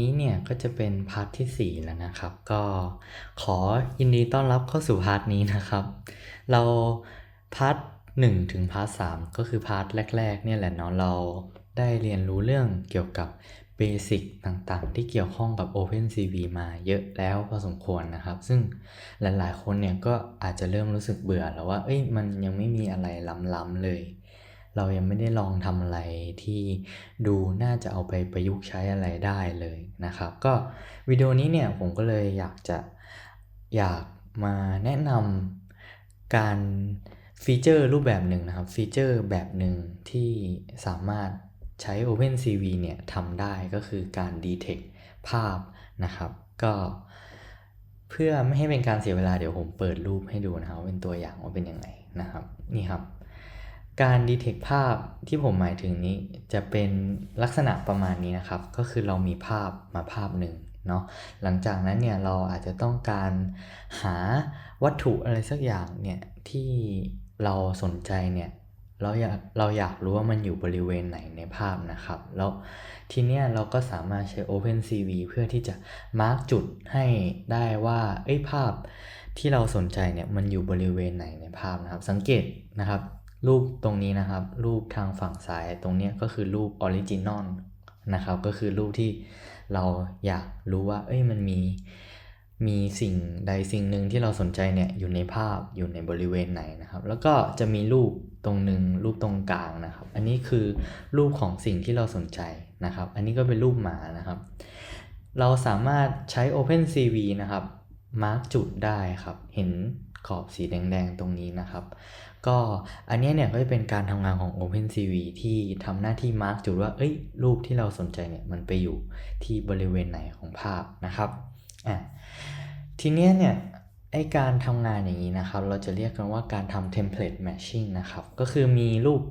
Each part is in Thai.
นี้เนี่ยก็จะเป็นพาร์ทที่ 4 แล้วนะครับ ก็ขอยินดีต้อนรับเข้าสู่พาร์ทนี้นะครับ เราพาร์ท1ถึงพาร์ท3ก็คือพาร์ทแรกๆเนี่ยแหละเนาะเราได้เรียนรู้เรื่องเกี่ยวกับเบสิกต่างๆ ที่เกี่ยวข้องกับ OpenCV มาเยอะแล้วพอสมควรนะครับ ซึ่งหลายๆคนเนี่ยก็อาจจะเริ่มรู้สึกเบื่อแล้วว่า เอ้ยมันยังไม่มีอะไรล้ำๆเลย เรายังไม่ได้ลองทำอะไรที่ดูน่าจะเอาไปประยุกต์ใช้อะไรได้เลยนะครับ ก็วิดีโอนี้เนี่ยผมก็เลยอยากจะอยากมาแนะนำการฟีเจอร์รูปแบบหนึ่งนะครับ ฟีเจอร์แบบหนึ่งที่สามารถใช้ OpenCV เนี่ยทำได้ก็คือการ detect ภาพนะครับ ก็เพื่อไม่ให้เป็นการเสียเวลาเดี๋ยวผมเปิดรูปให้ดูนะครับว่าเป็นตัวอย่างว่าเป็นยังไงนะครับ นี่ครับ การดีเทคภาพที่ผมหมายถึงนี้จะเป็นลักษณะประมาณนี้นะครับ ก็คือเรามีภาพมาภาพหนึ่งเนาะหลังจากนั้นเนี่ยเราอาจจะต้องการหาวัตถุอะไรสักอย่างเนี่ยที่เราสนใจเนี่ยเราอยากเราอยากรู้ว่ามันอยู่บริเวณไหนในภาพนะครับ แล้วทีเนี้ยเราก็สามารถใช้ OpenCV เพื่อที่จะมาร์กจุดให้ได้ว่าเอ้ยภาพที่เราสนใจเนี่ยมันอยู่บริเวณไหนในภาพนะครับ สังเกตนะครับ รูปตรงนี้นะครับ รูปทางฝั่งซ้ายตรงนี้ก็คือรูปออริจินอลนะครับ ก็คือรูปที่เราอยากรู้ว่า เอ้ยมันมีมีสิ่งใดสิ่งหนึ่งที่เราสนใจเนี่ยอยู่ในภาพอยู่ในบริเวณไหนนะครับ แล้วก็จะมีรูปตรงหนึ่งรูปตรงกลางนะครับ อันนี้คือรูปของสิ่งที่เราสนใจนะครับ อันนี้ก็เป็นรูปหมานะครับ เราสามารถใช้ OpenCV นะครับมาร์กจุดได้ครับ เห็น ขอบสีแดงๆ ตรงนี้นะครับ ก็อันนี้เนี่ยก็จะเป็นการทำงานของ OpenCV ที่ทำหน้าที่มาร์กจุดว่า เอ้ย รูปที่เราสนใจเนี่ยมันไปอยู่ที่บริเวณไหนของภาพนะครับอะทีเนี้ยเนี่ยไอการทำงานอย่างนี้นะครับ เราจะเรียกกันว่าการทำ template matching นะครับ ก็คือมีรูป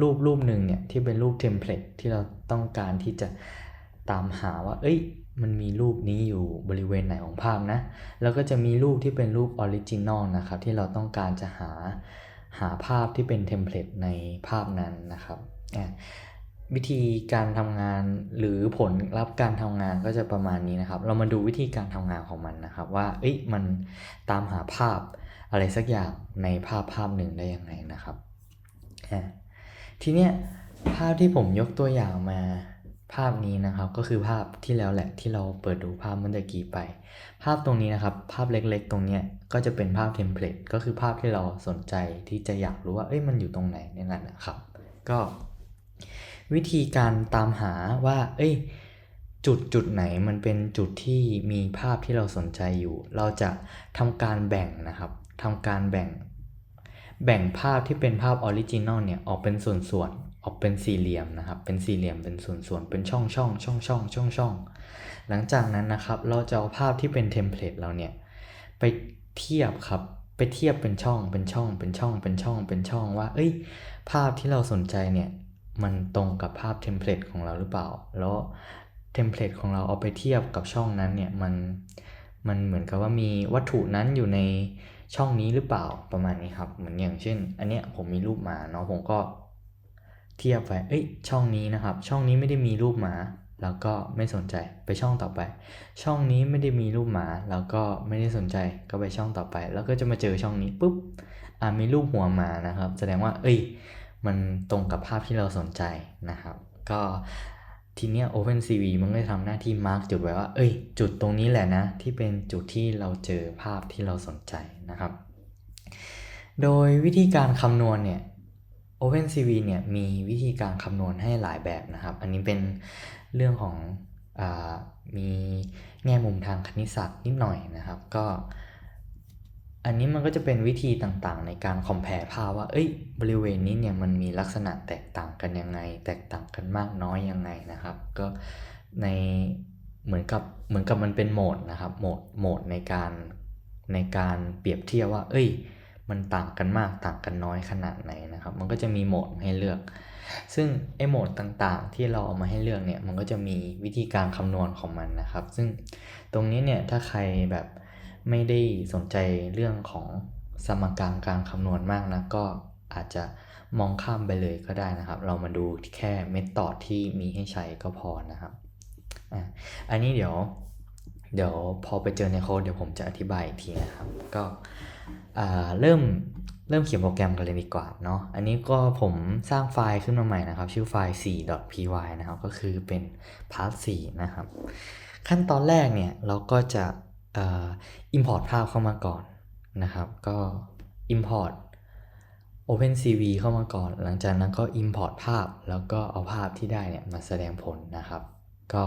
รูปรูปหนึ่งเนี่ยที่เป็นรูป template ที่เราต้องการที่จะตามหาว่า เอ้ย มันมีรูปนี้อยู่บริเวณไหนของภาพนะ แล้วก็จะมีรูปที่เป็นรูปออริจินอลนะครับที่เราต้องการจะหาหาภาพที่เป็นเทมเพลตในภาพนั้นนะครับวิธีการทำงานหรือผลลัพธ์การทำงานก็จะประมาณนี้นะครับ เรามาดูวิธีการทำงานของมันนะครับ ว่าเอ้ยมันตามหาภาพอะไรสักอย่างในภาพภาพหนึ่งได้ยังไงนะครับทีเนี้ยภาพที่ผมยกตัวอย่างมา ภาพนี้นะครับก็คือภาพที่แล้วแหละที่เราเปิดดูภาพเมื่อตะกี้ไป ภาพตรงนี้นะครับ ภาพเล็กๆ ตรงนี้ก็จะเป็นภาพเทมเพลตก็คือภาพที่เราสนใจที่จะอยากรู้ว่าเอ้ยมันอยู่ตรงไหนในนั้นนะครับ ก็ วิธีการตามหาว่า เอ้ย จุดจุดไหนมันเป็นจุดที่มีภาพที่เราสนใจอยู่ เราจะทำการแบ่งนะครับทำการแบ่ง แบ่งภาพที่เป็นภาพออริจินอลเนี่ยออกเป็นส่วนๆ ออกเป็นสี่เหลี่ยมนะครับ เป็นสี่เหลี่ยมเป็นส่วนๆ เป็นช่องช่องช่องช่องช่องช่องหลังจากนั้นนะครับเราจะเอาภาพที่เป็นเทมเพลตเราเนี่ยไปเทียบครับไปเทียบเป็นช่องเป็นช่องเป็นช่องเป็นช่องเป็นช่องว่า เอ้ย ภาพที่เราสนใจเนี่ยมันตรงกับภาพเทมเพลตของเราหรือเปล่า แล้วเทมเพลตของเราเอาไปเทียบกับช่องนั้นเนี่ยมันมันเหมือนกับว่ามีวัตถุนั้นอยู่ในช่องนี้หรือเปล่าประมาณนี้ครับ เหมือนอย่างเช่น อันเนี้ยผมมีรูปมาเนาะผมก็ เทียบไปเอ้ย ช่องนี้นะครับ ช่องนี้ไม่ได้มีรูปหมา แล้วก็ไม่สนใจ ไปช่องต่อไป ช่องนี้ไม่ได้มีรูปหมา แล้วก็ไม่ได้สนใจ ก็ไปช่องต่อไป แล้วก็จะมาเจอช่องนี้ปุ๊บ อ่ามีรูปหัวหมานะครับ แสดงว่า เอ้ย มันตรงกับภาพที่เราสนใจนะครับ ก็ทีเนี้ย OpenCV มันก็ทำหน้าที่มาร์กจุดไว้ว่า เอ้ย จุดตรงนี้แหละนะ ที่เป็นจุดที่เราเจอภาพที่เราสนใจนะครับ โดยวิธีการคำนวณเนี่ย OpenCV เนี่ยมีวิธีการคำนวณให้หลายแบบนะครับ อันนี้เป็นเรื่องของอมีแง่มุมทางคณิตศาสตร์นิดหน่อยนะครับ ก็ อันนี้มันก็จะเป็นวิธีต่างๆ ในการ compare ภาพว่า เอ้ย บริเวณนี้เนี่ยมันมีลักษณะแตกต่างกันยังไง แตกต่างกันมากน้อยยังไงนะครับ ก็ในเหมือนกับเหมือนกับมันเป็นโหมดนะครับโหมดโหมดในการในการเปรียบเทียบว่า เอ้ย มันต่างกันมากต่างกันน้อยขนาดไหนนะครับ มันก็จะมีโหมดให้เลือก ซึ่งไอโหมดต่างๆ ที่เราเอามาให้เลือกเนี่ยมันก็จะมีวิธีการคำนวณของมันนะครับ ซึ่งตรงนี้เนี่ยถ้าใครแบบไม่ได้สนใจเรื่องของสมการการคำนวณมากนะก็อาจจะมองข้ามไปเลยก็ได้นะครับ เรามาดูแค่เมธอดที่มีให้ใช้ก็พอนะครับอะอันนี้เดี๋ยวเดี๋ยวพอไปเจอในโค้ดเดี๋ยวผมจะอธิบายอีกทีนะครับ ก็ เริ่มเริ่มเขียนโปรแกรมกันเลยดีกว่าเนาะ อันนี้ก็ผมสร้างไฟล์ขึ้นมาใหม่นะครับ ชื่อไฟล์ 4.py นะครับ ก็คือเป็นพาร์ท4นะครับ ขั้นตอนแรกเนี่ยเราก็จะอ่อ import ภาพเข้ามาก่อนนะครับ ก็ import OpenCV เข้ามาก่อน หลังจากนั้นก็ import ภาพ แล้วก็เอาภาพที่ได้เนี่ยมาแสดงผลนะครับ ก็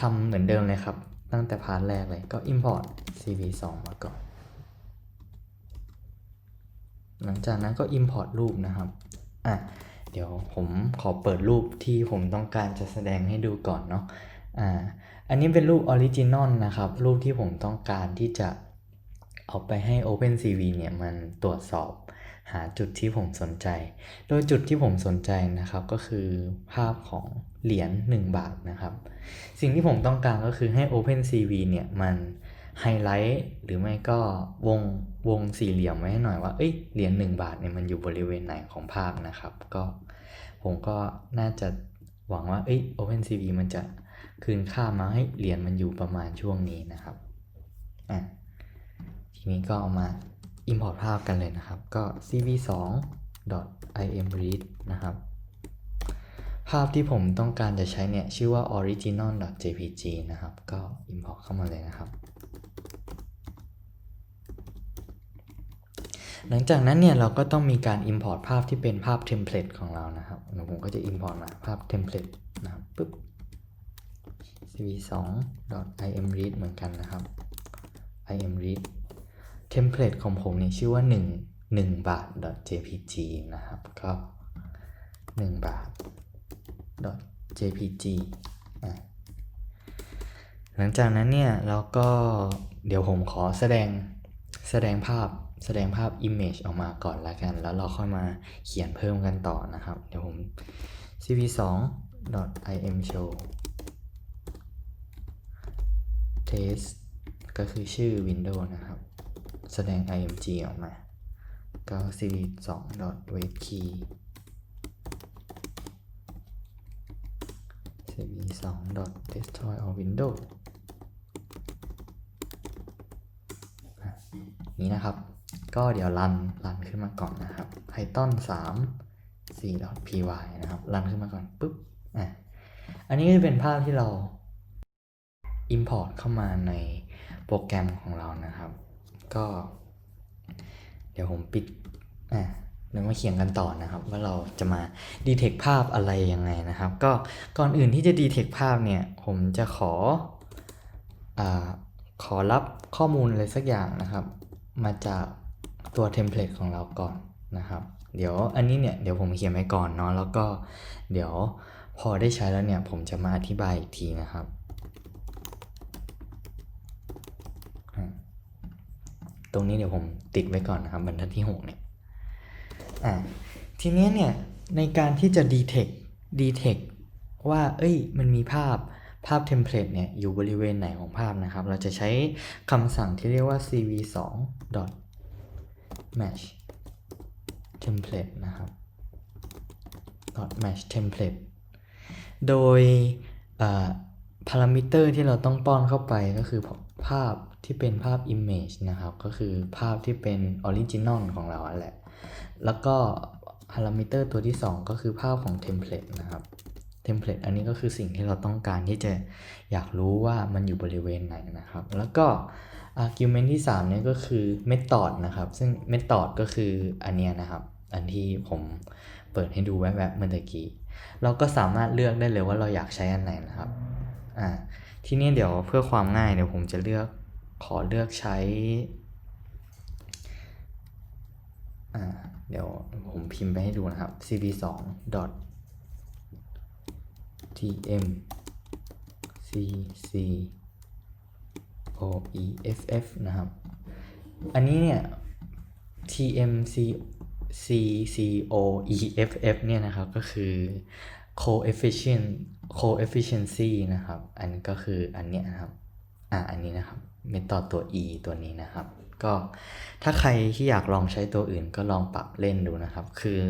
ทำเหมือนเดิมเลยครับ ตั้งแต่พาร์ทแรกเลย ก็ import cv2 มาก่อน หลังจากนั้นก็ import รูปนะครับ อะ เดี๋ยวผมขอเปิดรูปที่ผมต้องการจะแสดงให้ดูก่อนเนาะ อ่า อันนี้เป็นรูปออริจินอลนะครับ รูปที่ผมต้องการที่จะเอาไปให้ OpenCV เนี่ยมันตรวจสอบหาจุดที่ผมสนใจ โดยจุดที่ผมสนใจนะครับก็คือภาพของเหรียญ1 บาทนะครับ สิ่งที่ผมต้องการก็คือให้ OpenCV เนี่ยมันไฮไลท์หรือไม่ก็วง วงสี่เหลี่ยมไว้ให้หน่อยว่าเอ้ยเหรียญ1บาทเนี่ยมันอยู่บริเวณไหนของภาพนะครับ ก็ผมก็น่าจะหวังว่าเอ้ย OpenCV มันจะคืนค่ามาให้เหรียญมันอยู่ประมาณช่วงนี้นะครับอะทีนี้ก็เอามา import ภาพกันเลยนะครับ ก็ cv2.imread นะครับ ภาพที่ผมต้องการจะใช้เนี่ย ชื่อว่า original.jpg นะครับ ก็ import เข้ามาเลยนะครับ หลังจากนั้นเนี่ยเราก็ต้องมีการ import ภาพที่เป็นภาพเทมเพลตของเรานะครับผมก็จะ import มาภาพเทมเพลตนะครับปึ๊บ cv2.imread เหมือนกันนะครับ imread เทมเพลตของผมเนี่ยชื่อว่า 1 1บาท .jpg นะครับ ก็ 1 บาท .jpg หลังจากนั้นเนี่ยเราก็เดี๋ยวผมขอแสดงแสดงภาพ แสดงภาพ image ออกมาก่อนละกัน แล้วเราค่อยมาเขียนเพิ่มกันต่อนะครับ เดี๋ยวผม cv2.imshow test ก็คือชื่อ Windows นะครับ แสดง img ออกมาก็ cv2.wave key cv2.destroy all window อะนี้นะครับ ก็เดี๋ยวรันรันขึ้นมาก่อนนะครับ python 3 4.py นะครับ รันขึ้นมาก่อนปุ๊บอะอันนี้ก็จะเป็นภาพที่เรา import เข้ามาในโปรแกรมของเรานะครับ ก็ เดี๋ยวผมปิดอะเดี๋ยวมาเขียนกันต่อนะครับ ว่าเราจะมา detect ภาพอะไรยังไงนะครับ ก็ก่อนอื่นที่จะ detect ภาพเนี่ย ผมจะขออ่าขอรับข้อมูลอะไรสักอย่างนะครับ มาจาก ตัวเทมเพลตของเราก่อนนะครับ เดี๋ยวอันนี้เนี่ยเดี๋ยวผมเขียนไว้ก่อนเนาะแล้วก็เดี๋ยวพอได้ใช้แล้วเนี่ยผมจะมาอธิบายอีกทีนะครับตรงนี้เดี๋ยวผมติดไว้ก่อนนะครับบรรทัดที่ 6 เนี่ย อ่า ทีนี้เนี่ย ในการที่จะ detect detect ว่า เอ้ย มันมีภาพภาพเทมเพลตเนี่ย อยู่บริเวณไหนของภาพนะครับ เราจะใช้คำสั่งที่เรียกว่า cv2 match template นะครับ match template โดยพารามิเตอร์ที่เราต้องป้อนเข้าไปก็คือภาพที่เป็นภาพ image นะครับ ก็คือภาพที่เป็น original ของเราแหละ แล้วก็พารามิเตอร์ตัวที่ 2 ก็คือภาพของ template นะครับ template อันนี้ก็คือสิ่งที่เราต้องการที่จะอยากรู้ว่ามันอยู่บริเวณไหนนะครับ แล้วก็ argument ที่3เนี่ยก็คือ method นะครับ ซึ่ง method ก็คืออันเนี้ยนะครับ อันที่ผมเปิดให้ดูแวบๆเมื่อกี้ เราก็สามารถเลือกได้เลยว่าเราอยากใช้อันไหนนะครับ อ่า ทีนี้เดี๋ยวเพื่อความง่ายเดี๋ยวผมจะเลือกขอเลือกใช้ อ่า เดี๋ยวผมพิมพ์ไปให้ดูนะครับ cv2 tm cc oeff นะครับ อันนี้เนี่ย tmc ccoeff เนี่ยนะครับ ก็คือ coefficient coefficiency นะครับ อันก็คืออันเนี้ยนะครับ อ่า อันนี้นะครับ เมธอดตัว e ตัวนี้นะครับกก็ถ้าใครที่อยากลองใช้ตัวอื่นก็ลองปรับเล่นดูนะครับ คือ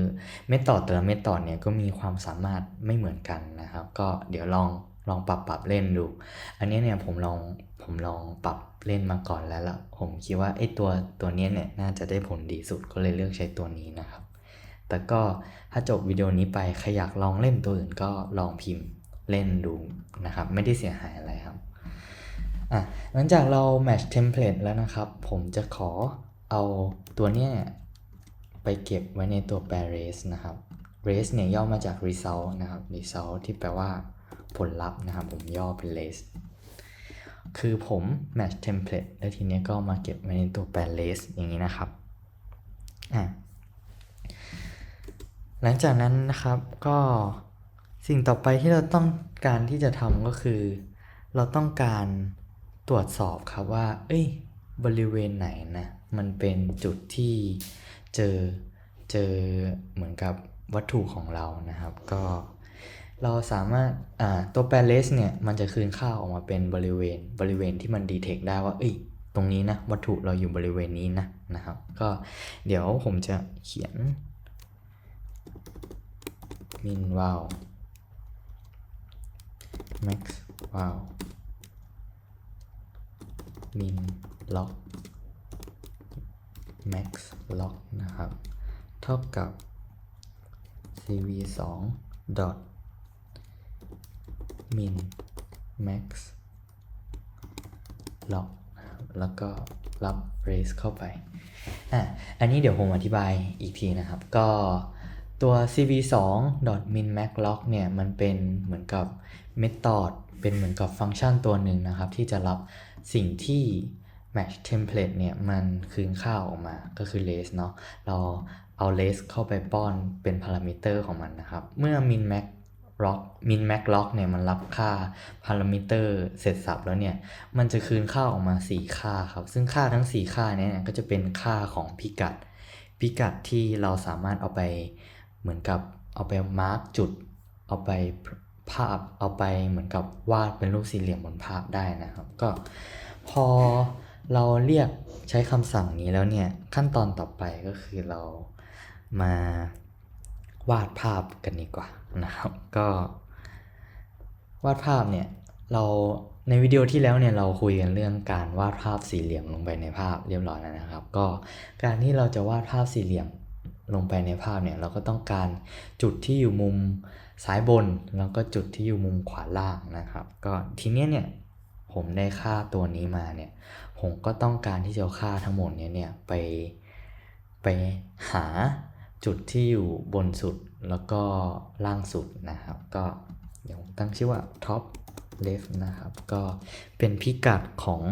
เมธอดแต่ละเมธอดเนี่ยก็มีความสามารถไม่เหมือนกันนะครับ ก็เดี๋ยวลองลองปรับปรับเล่นดู อันนี้เนี่ยผมลอง ผมลองปรับเล่นมาก่อนแล้วล่ะผมคิดว่าไอ้ตัวตัวนี้เนี่ยน่าจะได้ผลดีสุดก็เลยเลือกใช้ตัวนี้นะครับ แต่ก็ถ้าจบวิดีโอนี้ไปใครอยากลองเล่นตัวอื่นก็ลองพิมพ์เล่นดูนะครับ ไม่ได้เสียหายอะไรครับอะหลังจากเรา match template แล้วนะครับ ผมจะขอเอาตัวเนี้ยไปเก็บไว้ในตัวแปร res นะครับ res เนี่ยย่อมาจาก result นะครับ result ที่แปลว่าผลลัพธ์นะครับ ผมย่อเป็น res คือผม match template แล้วทีเนี้ยก็มาเก็บไว้ในตัวแปร res อย่างนี้นะครับอะหลังจากนั้นนะครับก็สิ่งต่อไปที่เราต้องการที่จะทำก็คือ เราต้องการตรวจสอบครับว่า เอ้ย บริเวณไหนนะมันเป็นจุดที่เจอเจอเหมือนกับวัตถุของเรานะครับ ก็ เราสามารถตัวแปรเลสเนี่ยมันจะคืนค่าออกมาเป็นบริเวณบริเวณที่มันดีเทคได้ว่าเอ้ยตรงนี้นะวัตถุเราอยู่บริเวณนี้นะนะครับ ก็เดี๋ยวผมจะเขียน min wow max wow min log max log นะครับ เท่ากับ cv 2 dot min max log นะครับแล้วก็รับ raise เข้าไปอะอันนี้เดี๋ยวผมอธิบายอีกทีนะครับ ก็ตัว cv2 minmaxlog เนี่ย มันเป็นเหมือนกับ method เป็นเหมือนกับฟังก์ชันตัวหนึ่งนะครับ ที่จะรับสิ่งที่ match template เนี่ย มันคืนค่าออกมาก็คือ less เนาะเราเอา less เข้าไปป้อนเป็นพารามิเตอร์ของมันนะครับ เมื่อ min max minmax log minmax log เนี่ยมันรับค่าพารามิเตอร์เสร็จสับแล้วเนี่ยมันจะคืนค่าออกมา 4 ค่าครับ ซึ่งค่าทั้ง 4 ค่าเนี้ก็จะเป็นค่าของพิกัด พิกัดที่เราสามารถเอาไปเหมือนกับเอาไปมาร์กจุด เอาไปภาพเอาไปเหมือนกับวาดเป็นรูปสี่เหลี่ยมบนภาพได้นะครับ ก็พอเราเรียกใช้คำสั่งนี้แล้วเนี่ยขั้นตอนต่อไปก็คือเรามา วาดภาพกันดีกว่านะครับ ก็วาดภาพเนี่ยเราในวิดีโอที่แล้วเนี่ยเราคุยกันเรื่องการวาดภาพสี่เหลี่ยมลงไปในภาพเรียบร้อยแล้วนะครับ ก็การที่เราจะวาดภาพสี่เหลี่ยมลงไปในภาพเนี่ยเราก็ต้องการจุดที่อยู่มุมซ้ายบน แล้วก็จุดที่อยู่มุมขวาล่างนะครับ ก็ทีเนี้ยเนี่ยผมได้ค่าตัวนี้มาเนี่ยผมก็ต้องการที่จะค่าทั้งหมดเนี่ยเนี่ยไปไปหา จุดที่อยู่บนสุดแล้วก็ล่างสุดนะครับ ก็เดี๋ยวตั้งชื่อว่า top left นะครับ ก็เป็นพิกัดของ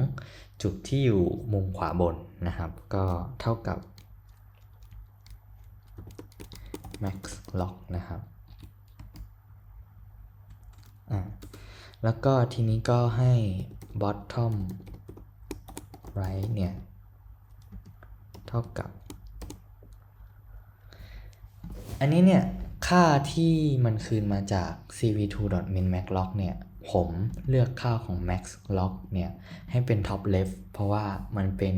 จุดที่อยู่มุมขวาบนนะครับ ก็เท่ากับ max log นะครับอ่าแล้วก็ทีนี้ก็ให้ bottom right เนี่ย เท่ากับ อันนี้เนี่ยค่าที่มันคืนมาจาก cv2.minmaxlog เนี่ย ผมเลือกค่าของ maxlog เนี่ย ให้เป็น top left เพราะว่ามันเป็น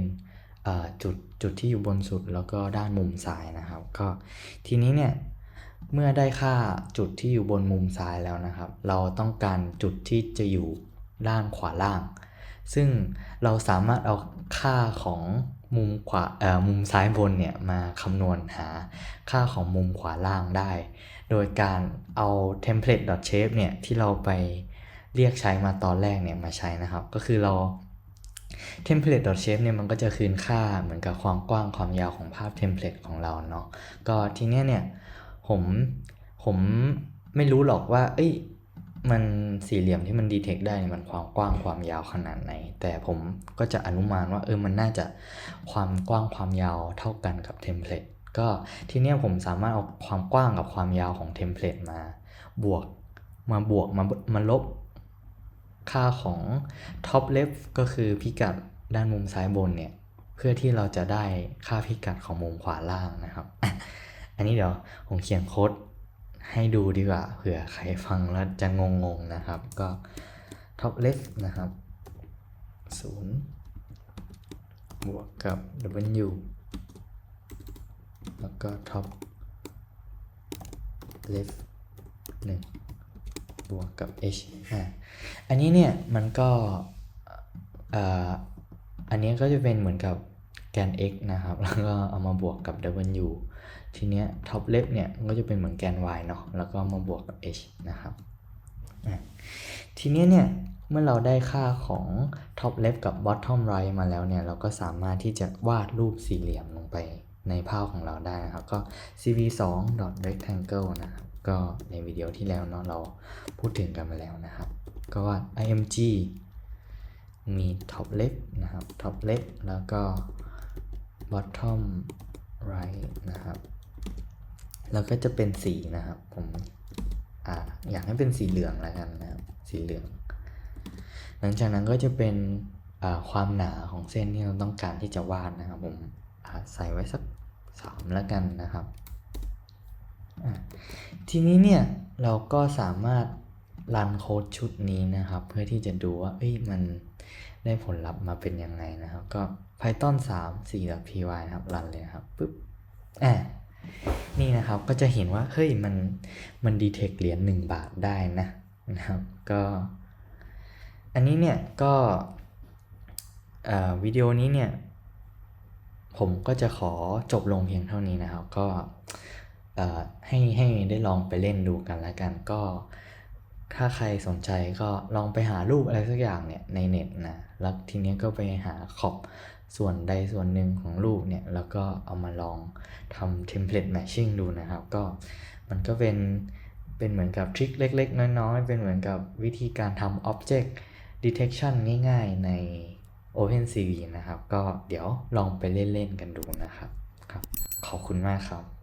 จุดจุดที่อยู่บนสุดแล้วก็ด้านมุมซ้ายนะครับ ก็ทีนี้เนี่ย เมื่อได้ค่าจุดที่อยู่บนมุมซ้ายแล้วนะครับ เราต้องการจุดที่จะอยู่ด้านขวาล่าง ซึ่งเราสามารถเอาค่าของ มุมขวาเอ่อมุมซ้ายบนเนี่ยมาคำนวณหาค่าของมุมขวาล่างได้ โดยการเอา template.shape เนี่ยที่เราไปเรียกใช้มาตอนแรกเนี่ยมาใช้นะครับ ก็คือเรา template.shape เนี่ยมันก็จะคืนค่าเหมือนกับความกว้างความยาวของภาพ template ของเราเนาะก็ทีเนี้ยเนี่ยผมผมไม่รู้หรอกว่า เอ้ย มันสี่เหลี่ยมที่มันดีเทคได้มันความกว้างความยาวขนาดไหน แต่ผมก็จะอนุมานว่าเออมันน่าจะความกว้างความยาวเท่ากันกับเทมเพลตก็ทีเนี้ยผมสามารถเอาความกว้างกับความยาวของเทมเพลตมา บวกมาบวกมามาลบค่าของ top left ก็คือพิกัดด้านมุมซ้ายบนเนี่ย เพื่อที่เราจะได้ค่าพิกัดของมุมขวาล่างนะครับ อันนี้เดี๋ยวผมเขียนโค้ด ให้ดูดีกว่าเผื่อใครฟังแล้วจะงงๆนะครับ ก็ top left นะครับ0บวกกับ W แล้วก็ top left 1บวกกับ h อ่าอันนี้เนี่ยมันก็อ่ออันนี้ก็จะเป็นเหมือนกับ แกน x นะครับ แล้วก็เอามาบวกกับ w ทีเนี้ย top left เนี่ยก็จะเป็นเหมือนแกน y เนาะ แล้วก็มาบวกกับ h นะครับ ทีนี้เนี่ยเมื่อเราได้ค่าของ top left กับ bottom right มาแล้วเนี่ย เราก็สามารถที่จะวาดรูปสี่เหลี่ยมลงไปในภาพของเราได้นะครับ ก็ cv2.rectangle นะครับ ก็ในวิดีโอที่แล้วเนาะเราพูดถึงกันมาแล้วนะครับ ก็วาด img มี top left นะครับ top left แล้วก็ bottom right นะครับ แล้วก็จะเป็นสีนะครับ ผมออยากให้เป็นสีเหลืองแล้วกันนะครับ สีเหลือง หลังจากนั้นก็จะเป็นความหนาของเส้นที่เราต้องการที่จะวาดนะครับ ผมใส่ไว้สักสามแล้วกันนะครับ ทีนี้เนี่ยเราก็สามารถรันโค้ดชุดนี้นะครับ เพื่อที่จะดูว่าเอ้ยมันได้ผลลัพธ์มาเป็นยังไงนะครับ ก็ python 3 4 py นะครับรันเลยนะครับปึ๊บอ่นี่นะครับก็จะเห็นว่าเฮ้ยมันมันดีเทคเหรียญ1บาทได้นะนะครับก็อันนี้เนี่ยก็เอ่อวิดีโอนี้เนี่ยผมก็จะขอจบลงเพียงเท่านี้นะครับ ก็เอ่อให้ให้ได้ลองไปเล่นดูกันแล้วกันก็ถ้าใครสนใจก็ลองไปหารูปอะไรสักอย่างเนี่ยในเน็ตนะ แล้วทีเนี้ยก็ไปหาขอบ ส่วนใดส่วนหนึ่งของรูปเนี่ยแล้วก็เอามาลองทำเทมเพลตแมชชิ่งดูนะครับ ก็มันก็เป็นเป็นเหมือนกับทริคเล็ก ๆ น้อยๆ เป็นเหมือนกับวิธีการทำ object detection ง่ายๆใน OpenCV นะครับ ก็เดี๋ยวลองไปเล่น ๆ กันดูนะครับครับ ขอบคุณมากครับ